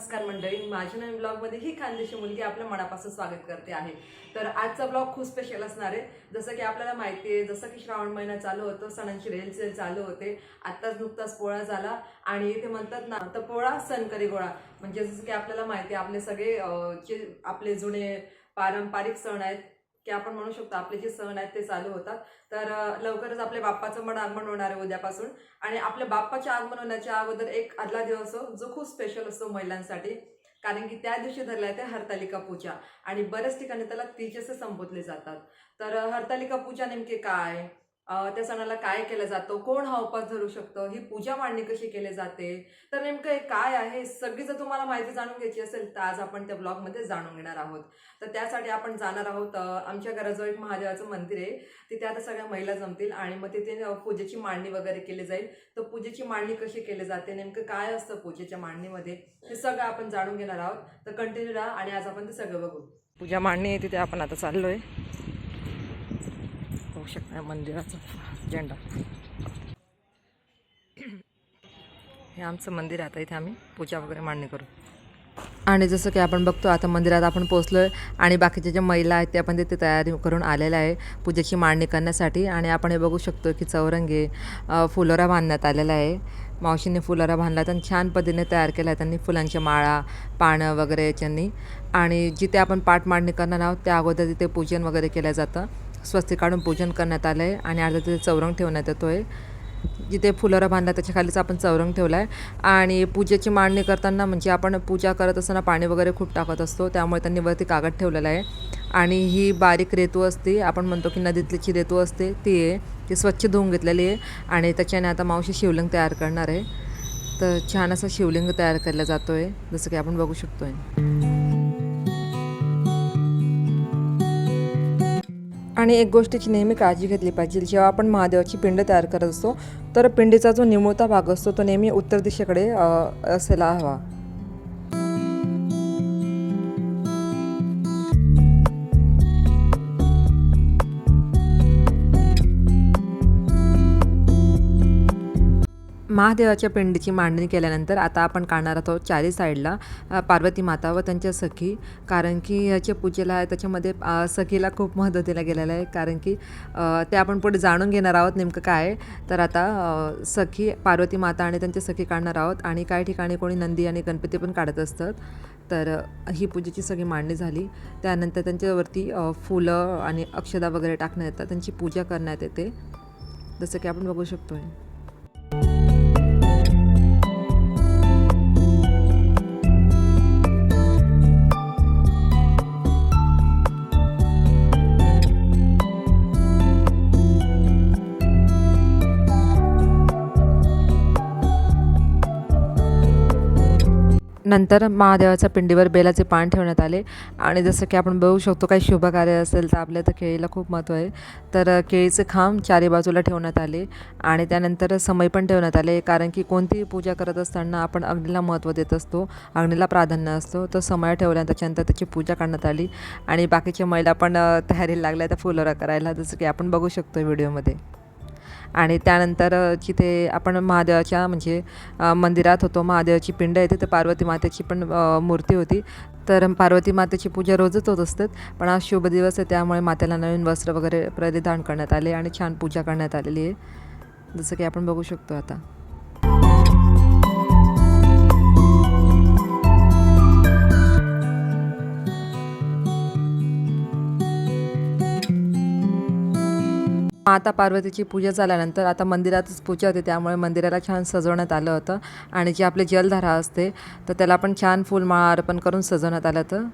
नमस्कार मंडळी माझ्या नवीन ब्लॉगमध्ये ही खानदेशी मुलगी आपल्या मनापासून स्वागत करते आहे. तर आजचा ब्लॉग खूप स्पेशल असणार आहे. जसं की आपल्याला माहिती आहे जसं की श्रावण महिना चालू होतो सणांची रेलसेल चालू होते. आत्ताच नुकताच पोळा झाला आणि इथे म्हणतात ना तर पोळा सण करी गोळा. म्हणजे जसं की आपल्याला माहिती आहे आपले सगळे जे आपले जुने पारंपरिक सण आहेत की आपण म्हणू शकतो आपले जे सण आहेत ते चालू होतात. तर लवकरच आपल्या बाप्पाचं पण आगमन होणार आहे उद्यापासून. आणि आपल्या बाप्पाच्या आगमन होण्याच्या अगोदर एक आदला दिवस हो, जो खूप स्पेशल असतो महिलांसाठी. कारण की त्या दिवशी धरला आहे ते हरतालिका पूजा. आणि बऱ्याच ठिकाणी त्याला तीज असे संबोधले जातात. तर हरतालिका पूजा नेमके काय? त्या सणाला काय केलं जातं? कोण हा उपास धरू शकतं? ही पूजा मांडणी कशी केली जाते? तर नेमकं हे काय आहे? सगळी जर तुम्हाला माहिती जाणून घ्यायची असेल तर आज आपण त्या ब्लॉगमध्ये जाणून घेणार आहोत. तर त्यासाठी आपण जाणार आहोत आमच्या घराजवळ एक महादेवाचं मंदिर आहे. तिथे आता सगळ्या महिला जमतील आणि मग तिथे पूजेची मांडणी वगैरे केली जाईल. तर पूजेची मांडणी कशी केली जाते? नेमकं काय असतं पूजेच्या मांडणीमध्ये? हे सगळं आपण जाणून घेणार आहोत. तर कंटिन्यू राहा आणि आज आपण ते सगळं बघू. पूजा मांडणी आहे तिथे आपण आता चाललोय. पाहू शकता मंदिराचा झेंडा हे आमचं मंदिर आता इथे आम्ही पूजा वगैरे मांडणी करू. आणि जसं की आपण बघतो आता मंदिरात आपण पोचलो आहे आणि बाकीच्या ज्या महिला आहेत त्या पण तिथे तयारी करून आलेल्या आहे पूजेची मांडणी करण्यासाठी. आणि आपण हे बघू शकतो की चौरंगी फुलोरा बांधण्यात आलेला आहे. मावशीने फुलोरा बांधला त्यांनी छान पद्धतीने तयार केला आहे त्यांनी फुलांच्या माळा पानं वगैरे याच्यांनी आणि जिथे आपण पाठ मांडणी करणार आहोत त्या अगोदर तिथे पूजन वगैरे केलं जातं. स्वस्ती काढून पूजन करण्यात आलं आहे आणि अर्धा तिथे चौरंग ठेवण्यात येतो आहे जिथे फुलोरा बांधला त्याच्या खालीच आपण चौरंग ठेवला आहे आणि पूजेची मांडणी करताना म्हणजे आपण पूजा करत असताना पाणी वगैरे खूप टाकत असतो. त्यामुळे त्यांनी वरती कागद ठेवलेला आहे. आणि ही बारीक रेतू असते. आपण म्हणतो की नदीतली जी रेतू असते. ती आहे. ती स्वच्छ धुवून घेतलेली आहे. आणि त्याच्याने आता मावशी शिवलिंग तयार करणार आहे. तर छान असं शिवलिंग तयार केला जातो आहे जसं की आपण बघू शकतो आहे आणि एक गोष्टीची नेहमी काळजी घेतली पाहिजे. जेव्हा आपण महादेवाची पिंड तयार करत असतो तर पिंडीचा जो निमुळता भाग असतो तो नेहमी उत्तर दिशेकडे असायला हवा. महादेवाच्या पिंडीची मांडणी केल्यानंतर आता आपण काढणार आहोत चारी साईडला पार्वती माता व त्यांच्या सखी. कारण की याच्या पूजेला आहे त्याच्यामध्ये सखीला खूप महत्त्व दिलं गेलेलं आहे. कारण की ते आपण पुढे जाणून घेणार आहोत नेमकं काय तर आता सखी पार्वती माता आणि त्यांच्या सखी काढणार आहोत. आणि काही ठिकाणी कोणी नंदी आणि गणपती पण काढत असतात. तर ही पूजेची सगळी मांडणी झाली. त्यानंतर त्यांच्यावरती फुलं आणि अक्षदा वगैरे टाकण्यात येतात. त्यांची पूजा करण्यात येते. जसं की आपण बघू शकतो आहे नंतर महादेवाच्या पिंडीवर बेलाचे पान ठेवण्यात आले. आणि जसं की आपण बघू शकतो काही शुभ कार्य असेल तर आपल्या तर केळीला खूप महत्त्व आहे. तर केळीचे खांब चारी बाजूला ठेवण्यात आले आणि त्यानंतर समय पण ठेवण्यात आले. कारण की कोणतीही पूजा करत असताना आपण अग्नीला महत्त्व देत असतो अग्नीला प्राधान्य असतो. तर समय ठेवल्या त्याच्यानंतर त्याची पूजा करण्यात आली. आणि बाकीच्या महिला पण तयारीला लागल्या त्या फुलोरा करायला. जसं की आपण बघू शकतो व्हिडिओमध्ये. आणि त्यानंतर जिथे आपण महादेवाच्या म्हणजे मंदिरात होतो महादेवाची पिंड आहे तिथे पार्वती मातेची पण मूर्ती होती. तर पार्वती मातेची पूजा रोजच होत असतात पण आज शुभ दिवस आहे त्यामुळे मातेला नवीन वस्त्र वगैरे परिधान करण्यात आले आणि छान पूजा करण्यात आलेली आहे. जसं की आपण बघू शकतो आता. माता पार्वतीची पूजा झाल्यानंतर आता मंदिरातच पूजा होते त्यामुळे मंदिराला छान सजवण्यात आलं होतं. आणि जी आपली जलधारा असते तर त्याला पण छान फुलमाळा अर्पण करून सजवण्यात आलं होतं.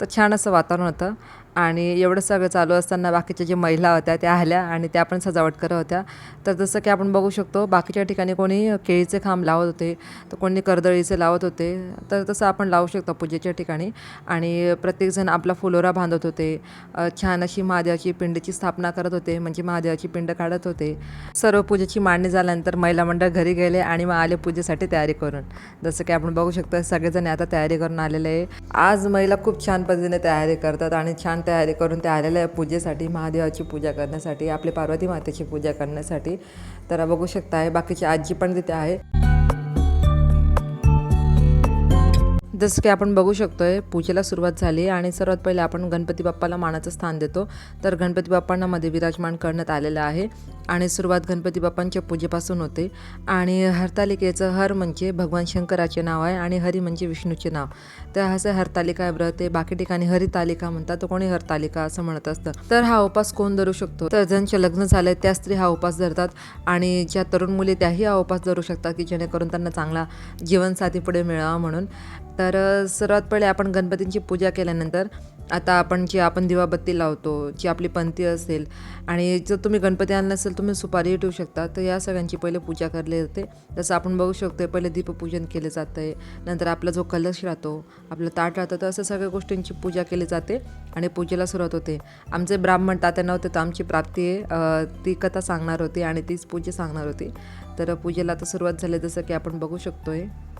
तर छान असं वातावरण होतं. आणि एवढं सगळं चालू असताना बाकीच्या ज्या महिला होत्या त्या आल्या आणि त्या पण सजावट करत होत्या. तर जसं की आपण बघू शकतो बाकीच्या ठिकाणी कोणी केळीचे खांब लावत होते तर कोणी कर्दळीचे लावत होते तर तसं आपण लावू शकतो पूजेच्या ठिकाणी. आणि प्रत्येकजण आपला फुलोरा बांधत होते. छान अशी महादेवाची पिंडीची स्थापना करत होते म्हणजे महादेवाची पिंड काढत होते. सर्व पूजेची मांडणी झाल्यानंतर महिला मंडळ घरी गेले आणि मग आले पूजेसाठी तयारी करून. जसं की आपण बघू शकतो सगळेजण आता तयारी करून आलेले आहे. आज महिला खूप छान पद्धतीने तयारी करतात आणि छान तयारी करून त्या आलेल्या आहे पूजेसाठी महादेवाची पूजा करण्यासाठी आपली पार्वती मातेची पूजा करण्यासाठी. तर बघू शकता आहे बाकीची आजी पण तिथे आहे. जसं की आपण बघू शकतोय पूजेला सुरुवात झाली आणि सर्वात पहिले आपण गणपती बाप्पाला मानाचं स्थान देतो. तर गणपती बाप्पांना मध्ये विराजमान करण्यात आलेलं आहे. आणि सुरुवात गणपती बाप्पांच्या पूजेपासून होते. आणि हरतालिकेचं हर म्हणजे भगवान शंकराचे नाव आहे आणि हरी म्हणजे विष्णूचे नाव. तर असं हरतालिका व्रत आहे. बाकी ठिकाणी हरितालिका म्हणतात तर कोणी हरतालिका असं म्हणत असतं. तर हा उपास कोण धरू शकतो? तर ज्यांचे लग्न झाले त्या स्त्री हा उपास धरतात. आणि ज्या तरुण मुली त्याही हा उपास धरू शकतात की जेणेकरून त्यांना चांगला जीवनसाथी पुढे मिळावा म्हणून. तर सर्वात पहिले आपण गणपतींची पूजा केल्यानंतर आता आपण जी आपण दिवाबत्ती लावतो जी आपली पंथी असेल आणि जर तुम्ही गणपती आणला नसेल तुम्ही सुपारी ठेवू शकता. तर या सगळ्यांची पहिले पूजा करली जाते. जसं आपण बघू शकतो पहिले दीपपूजन केले जातं आहे नंतर आपला जो कलश राहतो आपलं ताट राहतं तर असं सगळ्या गोष्टींची पूजा केली जाते आणि पूजेला सुरुवात होते. आमचे ब्राह्मण तात्यांना होते तर आमची प्राप्ती आहे ती कथा सांगणार होती आणि तीच पूजा सांगणार होती. तर पूजेला आता सुरुवात झाली जसं की आपण बघू शकतो आहे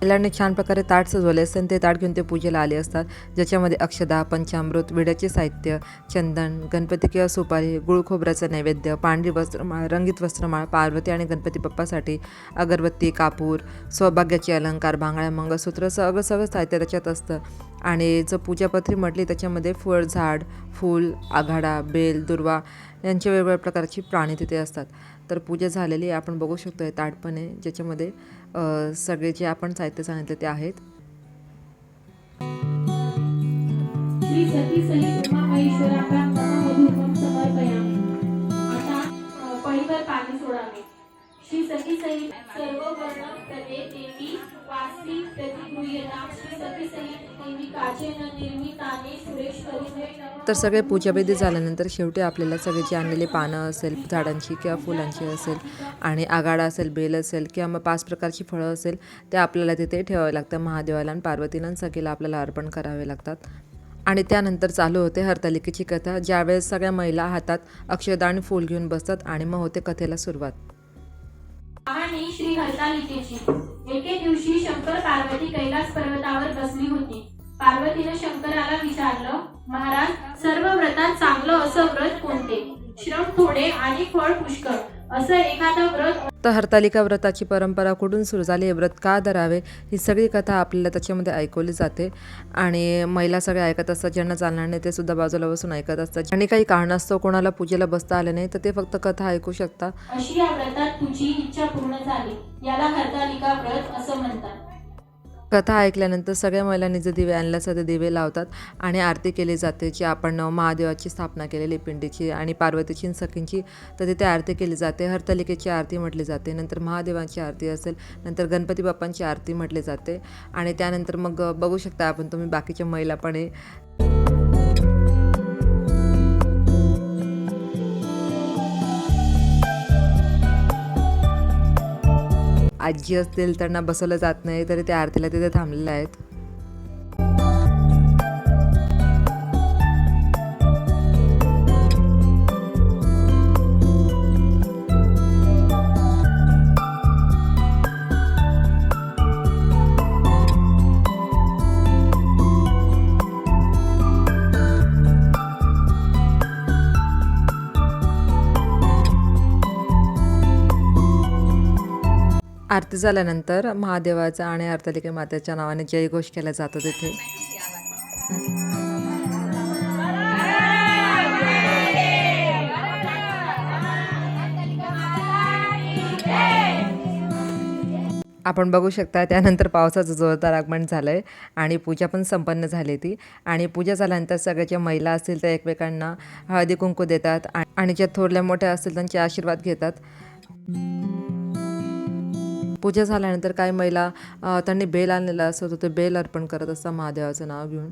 कल्याणने छान प्रकारे ताट सजवले असते आणि ते ताट घेऊन ते पूजेला आले असतात. ज्याच्यामध्ये अक्षदा पंचामृत विड्याचे साहित्य चंदन गणपती किंवा सुपारी गुळ खोबऱ्याचं नैवेद्य पांढरी वस्त्रमाळ रंगीत वस्त्रमाळ पार्वती आणि गणपती बाप्पासाठी अगरबत्ती कापूर सौभाग्याचे अलंकार भांगड्या मंगळसूत्र सगळं सगळं साहित्य त्याच्यात असतं. आणि जर पूजापत्री म्हटली त्याच्यामध्ये फळ झाड फूल आघाडा बेल दुर्वा यांचे वेगवेगळ्या प्रकारची प्राणी तिथे असतात. तर पूजा झालेली आपण बघू शकतो आहे ताटपणे ज्याच्यामध्ये सगळे जे आपण साहित्य सांगितले ते आहेत. श्री सती सहित पाणी सोडावे. श्री सती सहित सर्व वर्ण प्रदे देवी वास्ती प्रतिगृह्यतां. श्री सखी सहित देवी काचेन निर्मिताने सुरेश सुरेश्वरीने तर सगळे पूजाविधी झाल्यानंतर शेवटी आपल्याला सगळे जे आणलेले पानं असेल झाडांची किंवा फुलांची असेल आणि आगाडा असेल बेल असेल किंवा मग पाच प्रकारची फळं असेल ते आपल्याला तिथे ठेवावे लागतं महादेवाला आणि पार्वतीला आणि सगळीला आपल्याला अर्पण करावे लागतात. आणि त्यानंतर चालू होते हरतालिकेची कथा ज्यावेळेस सगळ्या महिला हातात अक्षदा आणि फूल घेऊन बसतात आणि मग होते कथेला सुरुवात. कहाणी श्री हरतालिकेची. एके दिवशी शंकर पार्वती कैलास पर्वतावर बसली होती. पार्वतीने शंकराला विचारलं महाराज सर्व व्रतात चांगलं असं व्रत कोणते? श्रम थोडे आणि फळ पुष्कळ असं एखादं व्रत? तर हरतालिका व्रताची परंपरा कुठून सुरू झाली? हे व्रत का धरावे? ही सगळी कथा आपल्याला त्याच्यामध्ये ऐकवली जाते. आणि महिला सगळे ऐकत असतात ज्यांना चालणार नाही ते सुद्धा बाजूला बसून ऐकत असतात. आणि काही कारणास्तव कोणाला पूजेला बसता आलं नाही तर ते फक्त कथा ऐकू शकता अशी या व्रतात तुझी इच्छा पूर्ण झाली. याला हरतालिका व्रत असं म्हणतात. कथा ऐकल्यानंतर सगळ्या महिलांनी जे दिवे आणले असतात ते दिवे लावतात आणि आरती केली जाते जी आपण महादेवाची स्थापना केलेली पिंडीची आणि पार्वतीची सखींची तर तिथे आरती केली जाते. हरतालिकेची आरती म्हटली जाते. नंतर महादेवांची आरती असेल नंतर गणपती बाप्पांची आरती म्हटली जाते. आणि त्यानंतर मग बघू शकता आपण तुम्ही बाकीच्या महिला पण आजी असतील त्यांना बसवलं जात नाही तरी त्या आरतीला तिथे थांबलेल्या आहेत. आरती झाल्यानंतर महादेवाचा आणि हरतालिका मातेच्या नावाने जयघोष केला जातो तिथे. आपण बघू शकता त्यानंतर पावसाचं जोरदार आगमन झालं आहे आणि पूजा पण संपन्न झाली ती. आणि पूजा झाल्यानंतर सगळ्याच्या महिला असतील त्या एकमेकांना हळदी कुंकू देतात आणि ज्या थोरल्या मोठ्या असतील त्यांचे आशीर्वाद घेतात. पूजा झाल्यानंतर काही महिला त्यांनी बेल आणलेला असतो तो ते बेल अर्पण करत असतात महादेवाचं नाव घेऊन.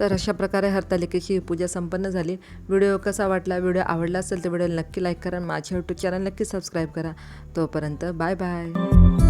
तर अशा प्रकारे हरतालिकेची ही पूजा संपन्न झाली. व्हिडिओ कसा वाटला व्हिडिओ आवडला असेल तर व्हिडिओ नक्की लाईक करा आणि माझ्या यूट्यूब चॅनल नक्की सबस्क्राईब करा. तोपर्यंत बाय बाय